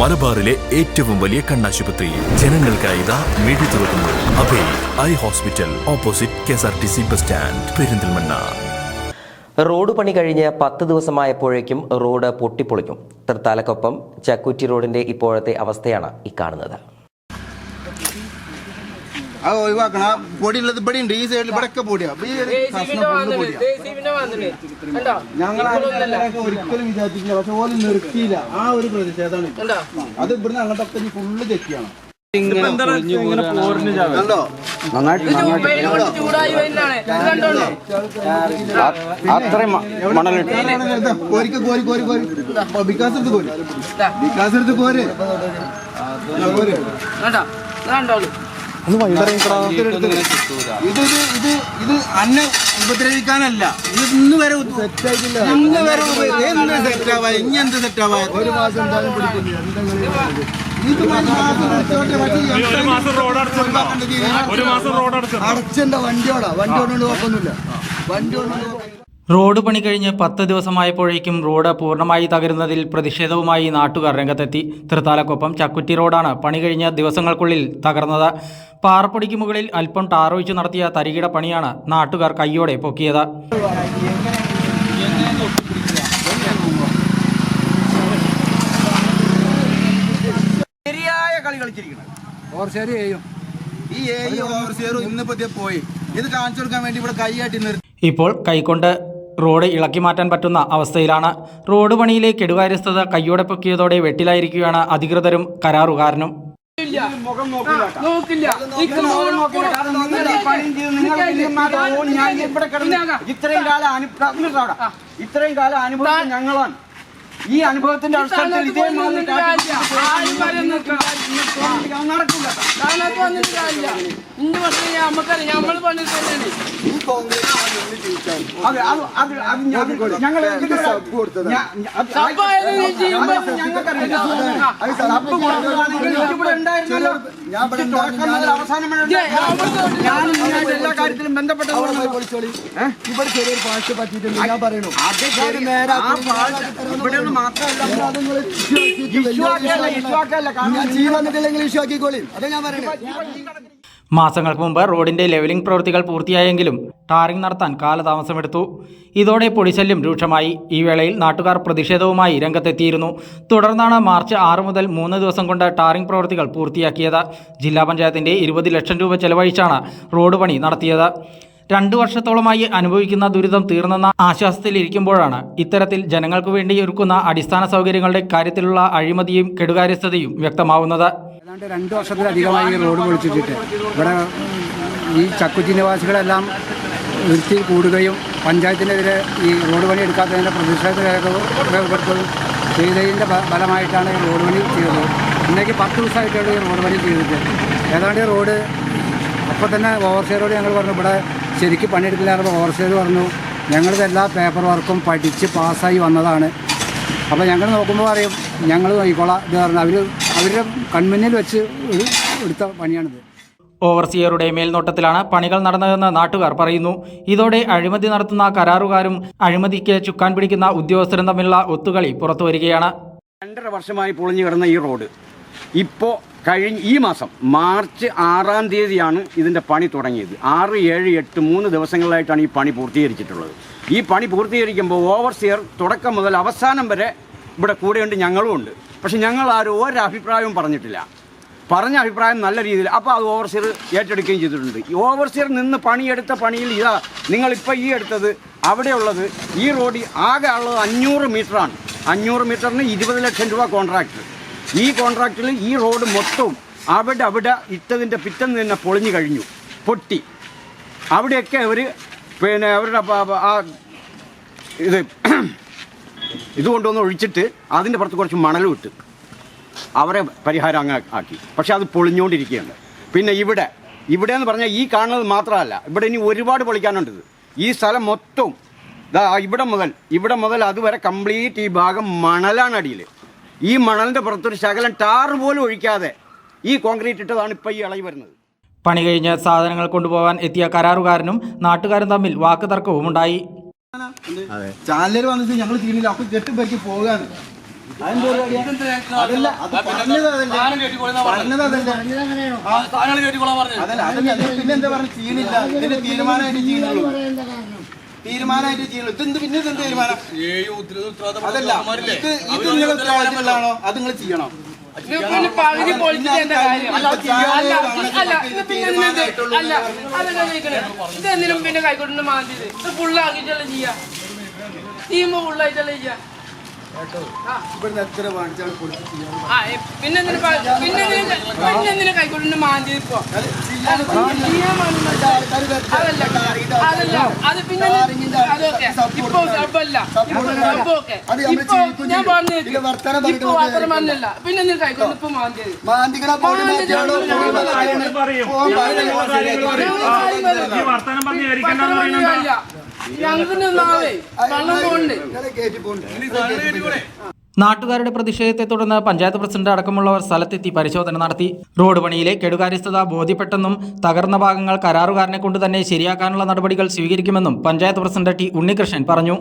മലബാറിലെ ഏറ്റവും വലിയ കണ്ണാശുപത്രി. ജനങ്ങൾക്കായി ഇതാ തുറക്കുന്നു. Abhay eye hospital opposite K S R T C bus stand Perinthalmanna. Road പണി കഴിഞ്ഞ് പത്ത് ദിവസമായപ്പോഴേക്കും റോഡ് പൊട്ടിപ്പൊളിഞ്ഞു തൃത്താലക്കൊപ്പം ചക്കുറ്റി റോഡിന്റെ ഇപ്പോഴത്തെ അവസ്ഥയാണ് ഈ കാണുന്നത്. അത് ഒഴിവാക്കണം. ആ പൊടിയുള്ളത് ഇവിടെ ഉണ്ട്. ഈ സൈഡിൽ ഇവിടെ ഒക്കെ പൊടിയാ. ഈ ഒരു കഷ്ണം full പൊടിയാ. ഞങ്ങൾ ആരെങ്കിലുമൊക്കെ ഒരിക്കലും വിചാരിച്ചില്ല പക്ഷെ ഓൽ നിർത്തിയില്ല. ആ ഒരു പ്രതിഷേധമാണ് ഇത്. അത് ഇവിടുന്ന് അങ്ങോട്ടൊക്കെ ഇനി ഫുള്ള് തെറ്റിയാണ്. കണ്ടോ അത്രയും മണലിട്ട്. ഇതാ, കോരിക്ക് കോരി കോരി കോരി. വികാസ് എടുത്ത് കോരി. വികാസ് എടുത്ത് കോര്. ആ, കോര്. ഇത് ഇത് ഇത് ഇത് അന്നെ ഉപദ്രവിക്കാനല്ല. ഇത് ഇന്ന് വരെ ഇന്ന് വരെ എന്ത് സെറ്റാവാ ഇനി എന്ത് സെറ്റാവാ ഒരു മാസം എന്തായാലും പിടിക്കില്ല. റോഡ് അടച്ചിട്ടുണ്ടോ ഒരു മാസം റോഡ് അടച്ചിട്ടുണ്ടോ അടച്ചണ്ട വണ്ടിയോടാ. വണ്ടി കൊണ്ടുകൊണ്ട് കുഴപ്പമൊന്നുമില്ല. വണ്ടി കൊണ്ടുകൊണ്ട് റോഡ് പണി കഴിഞ്ഞ് പത്ത് ദിവസമായപ്പോഴേക്കും റോഡ് പൂർണമായി തകരുന്നതിൽ പ്രതിഷേധവുമായി നാട്ടുകാർ രംഗത്തെത്തി. തൃത്താലക്കൊപ്പം ചക്കുറ്റി റോഡാണ് പണി കഴിഞ്ഞ ദിവസങ്ങൾക്കുള്ളിൽ തകർന്നത്. പാറപ്പൊടിക്ക് മുകളിൽ അല്പം ടാറൊഴിച്ച് നടത്തിയ തരികിട പണിയാണ് നാട്ടുകാർ കയ്യോടെ പൊക്കിയത്. ശരിയായ കളി കളിച്ചിരിക്കുന്നത് ഈ പോയി. ഇത് കാണിച്ചു കൊടുക്കാൻ വേണ്ടി ഇവിടെ കൈയാട്ടി നിർത്തി. ഇപ്പോൾ കൈകൊണ്ട് റോഡ് ഇളക്കി മാറ്റാൻ പറ്റുന്ന അവസ്ഥയിലാണ്. റോഡ് പണിയിലെ കെടുകാര്യസ്ഥത കയ്യോടെ പൊക്കിയതോടെ വെട്ടിലായിരിക്കുകയാണ് അധികൃതരും കരാറുകാരനും. ഇത്രയും കാലം അനുഭവം ഇത്രയും കാലം അനുഭവം ഞങ്ങളാണ്. ഈ അനുഭവത്തിന്റെ അവസരത്തിൽ ഇതേ മാതിരി എല്ലാ കാര്യത്തിലും ഇവിടെ ചെറിയൊരു പാട്ട് പറ്റിയിട്ടുണ്ട്. ഞാൻ പറയണു. അത് നേരെ ആ പാട്ട് ഇവിടെ മാസങ്ങൾക്ക് മുമ്പ് റോഡിന്റെ ലെവലിംഗ് പ്രവൃത്തികൾ പൂർത്തിയായെങ്കിലും ടാറിംഗ് നടത്താൻ കാലതാമസമെടുത്തു. ഇതോടെ പൊടിശല്യം രൂക്ഷമായി. ഈ വേളയിൽ നാട്ടുകാർ പ്രതിഷേധവുമായി രംഗത്തെത്തിയിരുന്നു. തുടർന്നാണ് മാർച്ച് ആറ് മുതൽ മൂന്ന് ദിവസം കൊണ്ട് ടാറിംഗ് പ്രവൃത്തികൾ പൂർത്തിയാക്കിയത്. ജില്ലാ പഞ്ചായത്തിന്റെ ഇരുപത് ലക്ഷം രൂപ ചെലവഴിച്ചാണ് റോഡ് പണി നടത്തിയത്. രണ്ടു വർഷത്തോളമായി അനുഭവിക്കുന്ന ദുരിതം തീർന്നെന്ന ആശ്വാസത്തിലിരിക്കുമ്പോഴാണ് ഇത്തരത്തിൽ ജനങ്ങൾക്ക് വേണ്ടി ഒരുക്കുന്ന അടിസ്ഥാന സൗകര്യങ്ങളുടെ കാര്യത്തിലുള്ള അഴിമതിയും കെടുകാര്യസ്ഥതയും വ്യക്തമാവുന്നത്. ഏതാണ്ട് രണ്ട് വർഷത്തിലധികമായി റോഡ് പൊളിച്ചിട്ടിട്ട് ഇവിടെ ഈ ചക്കുറ്റി നിവാസികളെല്ലാം നിർത്തി കൂടുകയും പഞ്ചായത്തിനെതിരെ ഈ റോഡ് പണി എടുക്കാത്തതിന്റെ പ്രതിഷേധ രേഖ രേഖപ്പെടുത്തുകയും ചെയ്തതിന്റെ ഫലമായിട്ടാണ് ഈ റോഡ് പണി ചെയ്തത്. ഇന്നേക്ക് പത്ത് ദിവസമായിട്ടാണ് ഈ റോഡ് പണി ചെയ്തിട്ട്. ഏതാണ്ട് റോഡ് അപ്പോൾ തന്നെ ഓവർസീയറോട് ഞങ്ങൾ പറഞ്ഞു ഇവിടെ ശരിക്കും പണിയെടുക്കില്ലായിരുന്നു ഓവർസീയർ പറഞ്ഞു ഞങ്ങളുടെ എല്ലാ പേപ്പർ വർക്കും പഠിച്ച് പാസ്സായി വന്നതാണ്. അപ്പോൾ ഞങ്ങൾ നോക്കുമ്പോൾ പറയും ഞങ്ങൾ നോക്കിക്കോളാം ഇത് പറഞ്ഞു അവർ അവരുടെ കൺമുന്നിൽ വെച്ച് എടുത്ത പണിയാണിത്. ഓവർസിയറുടെ മേൽനോട്ടത്തിലാണ് പണികൾ നടന്നതെന്ന് നാട്ടുകാർ പറയുന്നു. ഇതോടെ അഴിമതി നടത്തുന്ന കരാറുകാരും അഴിമതിക്ക് ചുക്കാൻ പിടിക്കുന്ന ഉദ്യോഗസ്ഥരും തമ്മിലുള്ള ഒത്തുകളി പുറത്തുവരികയാണ്. രണ്ടര വർഷമായി പൊളിഞ്ഞു കിടന്ന ഈ റോഡ്. ഇപ്പോൾ കഴിഞ്ഞ ഈ മാസം മാർച്ച് ആറാം തീയതിയാണ് ഇതിന്റെ പണി തുടങ്ങിയത്. ആറ് ഏഴ് എട്ട് മൂന്ന് ദിവസങ്ങളിലായിട്ടാണ് ഈ പണി പൂർത്തീകരിച്ചിട്ടുള്ളത്. ഈ പണി പൂർത്തീകരിക്കുമ്പോൾ ഓവർസിയർ തുടക്കം മുതൽ അവസാനം വരെ ഇവിടെ കൂടെയുണ്ട് ഞങ്ങളും ഉണ്ട്. പക്ഷെ ഞങ്ങൾ ആരും ഒരഭിപ്രായവും പറഞ്ഞിട്ടില്ല. പറഞ്ഞ അഭിപ്രായം നല്ല രീതിയിൽ അപ്പോൾ അത് ഓവർസിയർ ഏറ്റെടുക്കുകയും ചെയ്തിട്ടുണ്ട്. ഈ ഓവർസിയർ നിന്ന് പണിയെടുത്ത പണിയിൽ ഇതാ നിങ്ങളിപ്പോൾ ഈ എടുത്തത് അവിടെയുള്ളത് ഈ റോഡ് ആകെ ഉള്ളത് അഞ്ഞൂറ് മീറ്ററാണ്. അഞ്ഞൂറ് മീറ്ററിന് ഇരുപത് ലക്ഷം രൂപ കോൺട്രാക്ട്. ഈ കോൺട്രാക്റ്റിൽ ഈ റോഡ് മൊത്തവും അവിടെ അവിടെ ഇട്ടതിന്റെ പിറ്റന്ന് തന്നെ പൊളിഞ്ഞു കഴിഞ്ഞു. പൊട്ടി. അവിടെയൊക്കെ അവർ പിന്നെ അവരുടെ ആ ഇത് ഇത് കൊണ്ടുവന്ന് ഒഴിച്ചിട്ട് അതിന്റെ പുറത്ത് കുറച്ച് മണലും ഇട്ട് അവരെ പരിഹാരം അങ്ങ് ആക്കി. പക്ഷേ അത് പൊളിഞ്ഞുകൊണ്ടിരിക്കുകയാണ്. പിന്നെ ഇവിടെ ഇവിടെ എന്ന് പറഞ്ഞാൽ ഈ കാണുന്നത് മാത്രമല്ല ഇവിടെ ഇനി ഒരുപാട് പൊളിക്കാനുണ്ട്. ഈ സ്ഥലം മൊത്തവും ഇവിടെ മുതൽ ഇവിടെ മുതൽ അതുവരെ കംപ്ലീറ്റ് ഈ ഭാഗം മണലാണ് അടിയിൽ ഈ മണലിന്റെ പുറത്തൊരു ശകലം ടാറ് പോലും ഒഴിക്കാതെ ഈ കോൺക്രീറ്റ് ഇട്ടതാണ് ഇപ്പോൾ ഈ ഇളകി വരുന്നത്. പണി കഴിഞ്ഞ് സാധനങ്ങൾ കൊണ്ടുപോകാൻ എത്തിയ കരാറുകാരനും നാട്ടുകാരും തമ്മിൽ വാക്കുതർക്കവും ഉണ്ടായി. ചാനലിൽ വന്നിട്ട് ഞങ്ങൾ അപ്പൊ കെട്ടുപറ്റി പോകാണ് അതെന്ത് പരിപാടിയാ? അതല്ല അത് പറഞ്ഞത് അതല്ലേ. പറഞ്ഞത്. അതല്ലേ. അതല്ല അതല്ല. അത് പിന്നെ എന്താ പറഞ്ഞ ചെയ്യണില്ല ഇതിന്റെ തീരുമാനമായിട്ട് ചെയ്യണുള്ളൂ തീരുമാനമായിട്ട് ചെയ്യണം ഇതെന്ത് പിന്നെ ഇതെന്ത് തീരുമാനം? അതല്ല ഇത് ഇത് ഉത്തരവാദിത്തമുള്ളതാണോ അത് നിങ്ങൾ ചെയ്യണം. പകുതി പൊളിച്ചിട്ട് കാര്യം അല്ല, അല്ല അല്ല ഇത് പിന്നെ എന്തിനാ ഇത്? അല്ല അതല്ല ചോദിക്കണേ ഇതെന്തിനും പിന്നെ കൈക്കൊണ്ടിന് മാറ്റിയത് ഇത്. ഫുള്ളാക്കിട്ടല്ലേ ചെയ്യാ. ടീം ഫുള്ളായിട്ടല്ലേ ചെയ്യാ. ഇവിടുന്ന് എത്ര വാങ്ങിച്ചാണ് കൊടുത്ത് ചെയ്യാൻ ആ പിന്നെ പിന്നെ കൈക്കൊണ്ടിന് മാറ്റിയത് ഇപ്പൊ അതല്ല അത് പിന്നെ അതൊക്കെ ഇപ്പൊ നമ്മൾ ഇപ്പൊ ഞാൻ ചെയ്യും. പറഞ്ഞു പിന്നെ പറഞ്ഞിട്ട് ഇപ്പൊ വർത്തമാനം പറഞ്ഞല്ല. പിന്നെ എന്തിനാ കൈക്കൊണ്ട് ഇപ്പൊ പറയും. ഈ വർത്തമാനം പറഞ്ഞ് നാട്ടുകാരുടെ പ്രതിഷേധത്തെ തുടർന്ന് പഞ്ചായത്ത് പ്രസിഡന്റ് അടക്കമുള്ളവർ സ്ഥലത്തെത്തി പരിശോധന നടത്തി. റോഡ് പണിയിലെ കെടുകാര്യസ്ഥത ബോധ്യപ്പെട്ടെന്നും തകർന്ന ഭാഗങ്ങൾ കരാറുകാരനെ കൊണ്ട് തന്നെ ശരിയാക്കാനുള്ള നടപടികൾ സ്വീകരിക്കുമെന്നും പഞ്ചായത്ത് പ്രസിഡന്റ് ടി ഉണ്ണികൃഷ്ണൻ പറഞ്ഞു.